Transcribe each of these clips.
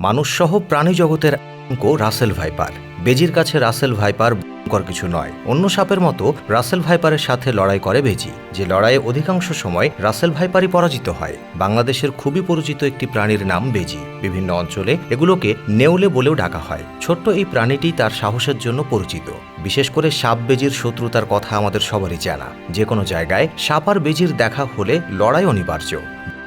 মানুষসহ প্রাণী জগতের আতঙ্ক রাসেল ভাইপার। বেজির কাছে রাসেল ভাইপার ভয়ঙ্কর কিছু নয়। অন্য সাপের মতো রাসেল ভাইপারের সাথে লড়াই করে বেজি, যে লড়াইয়ে অধিকাংশ সময় রাসেল ভাইপারই পরাজিত হয়। বাংলাদেশের খুবই পরিচিত একটি প্রাণীর নাম বেজি। বিভিন্ন অঞ্চলে এগুলোকে নেউলে বলেও ডাকা হয়। ছোট্ট এই প্রাণীটি তার সাহসের জন্য পরিচিত। বিশেষ করে সাপ বেজির শত্রুতার কথা আমাদের সবারই জানা। যে কোনো জায়গায় সাপ আর বেজির দেখা হলে লড়াই অনিবার্য।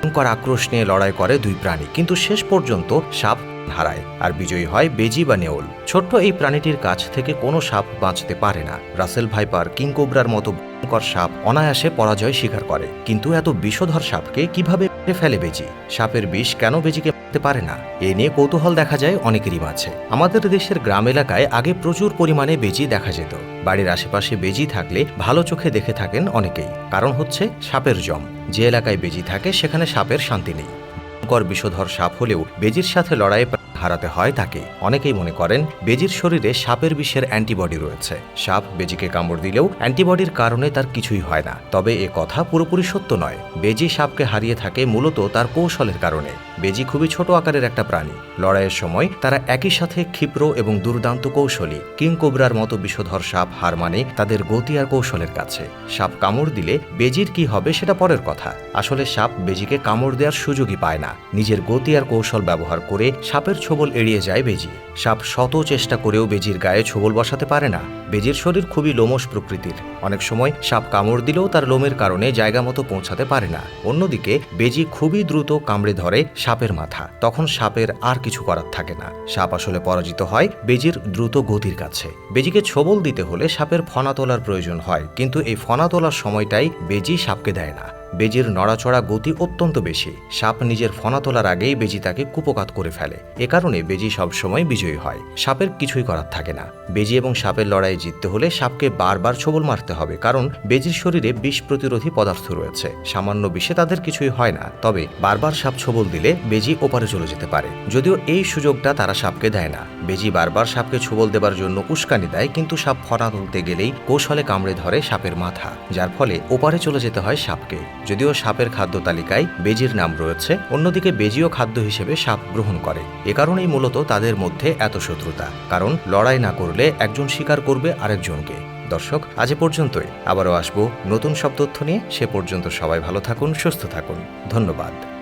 ভয়ঙ্কর আক্রোশ নিয়ে লড়াই করে দুই প্রাণী। কিন্তু শেষ পর্যন্ত সাপ হারায় আর বিজয়ী হয় বেজি বা নেওল। ছোট্ট এই প্রাণীটির কাছ থেকে কোনো সাপ বাঁচতে পারে না। রাসেল ভাইপার কিংকোবরার মতো ভয়ঙ্কর সাপ অনায়াসে পরাজয় স্বীকার করে। কিন্তু এত বিষধর সাপকে কীভাবে ফেলে বেজি? সাপের বিষ কেন বেজিকে মারতে পারে না? এ নিয়ে কৌতূহল দেখা যায় অনেকেরই মাঝে। আমাদের দেশের গ্রাম এলাকায় আগে প্রচুর পরিমাণে বেজি দেখা যেত। বাড়ির আশেপাশে বেজি থাকলে ভালো চোখে দেখে থাকেন অনেকেই। কারণ হচ্ছে সাপের জম। যে এলাকায় বেজি থাকে, সেখানে সাপের শান্তি নেই। ভয়ঙ্কর বিষধর সাপ হলেও বেজির সাথে লড়াইয়ে হারাতে হয় তাকে। অনেকেই মনে করেন বেজির শরীরে সাপের বিষের অ্যান্টিবডি রয়েছে। সাপ বেজিকে কামড় দিলেও অ্যান্টিবডির কারণে তার কিছুই হয় না। তবে এ কথা পুরোপুরি সত্য নয়। বেজি সাপকে হারিয়ে থাকে মূলত তার কৌশলের কারণে। বেজি খুবই ছোট আকারের একটা প্রাণী। লড়াইয়ের সময় তারা একই সাথে ক্ষিপ্র এবং দুর্দান্ত কৌশলী। কিং কোবরার মতো বিষধর সাপ হার মানে তাদের গতি আর কৌশলের কাছে। সাপ কামড় দিলে বেজির কি হবে সেটা পরের কথা। আসলে সাপ বেজিকে কামড় দেওয়ার সুযোগই পায় না। নিজের গতি আর কৌশল ব্যবহার করে সাপের ছোবল এড়িয়ে যায় বেজি। সাপ শত চেষ্টা করেও বেজির গায়ে ছোবল বসাতে পারে না। বেজির শরীর খুবই লোমশ প্রকৃতির। অনেক সময় সাপ কামড় দিলেও তার লোমের কারণে জায়গা মতো পৌঁছাতে পারে না। অন্যদিকে, বেজি খুবই দ্রুত কামড়ে ধরে সাপের মাথা। তখন সাপের আর কিছু করার থাকে না। সাপ আসলে পরাজিত হয় বেজির দ্রুত গতির কাছে। বেজিকে ছোবল দিতে হলে সাপের ফনা তোলার প্রয়োজন হয়। কিন্তু এই ফনা তোলার সময়টাই বেজি সাপকে দেয় না। বেজির নড়াচড়া গতি অত্যন্ত বেশি। সাপ নিজের ফনা তোলার আগেই বেজি তাকে কুপকাত করে ফেলে। এ কারণে বেজি সবসময় বিজয়ী হয়। সাপের কিছুই করার থাকে না। বেজি এবং সাপের লড়াই জিততে হলে সাপকে বারবার ছোবল মারতে হবে, কারণ বেজির শরীরে বিষ প্রতিরোধী পদার্থ রয়েছে। সামান্য বিষে তাদের কিছুই হয় না, তবে বারবার সাপ ছোবল দিলে বেজি ওপারে চলে যেতে পারে। যদিও এই সুযোগটা তারা সাপকে দেয় না। বেজি বারবার সাপকে ছোবল দেবার জন্য উস্কানি দেয়, কিন্তু সাপ ফনা তুলতে গেলেই কৌশলে কামড়ে ধরে সাপের মাথা, যার ফলে ওপারে চলে যেতে হয় সাপকে। যদিও সাপের খাদ্য তালিকায় বেজির নাম রয়েছে, অন্যদিকে বেজিও খাদ্য হিসেবে সাপ গ্রহণ করে। এ কারণেই মূলত তাদের মধ্যে এত শত্রুতা, কারণ লড়াই না করলে একজন শিকার করবে আরেকজনকে। দর্শক, আজ পর্যন্তই। আবারও আসব নতুন সব তথ্য নিয়ে। সে পর্যন্ত সবাই ভালো থাকুন, সুস্থ থাকুন। ধন্যবাদ।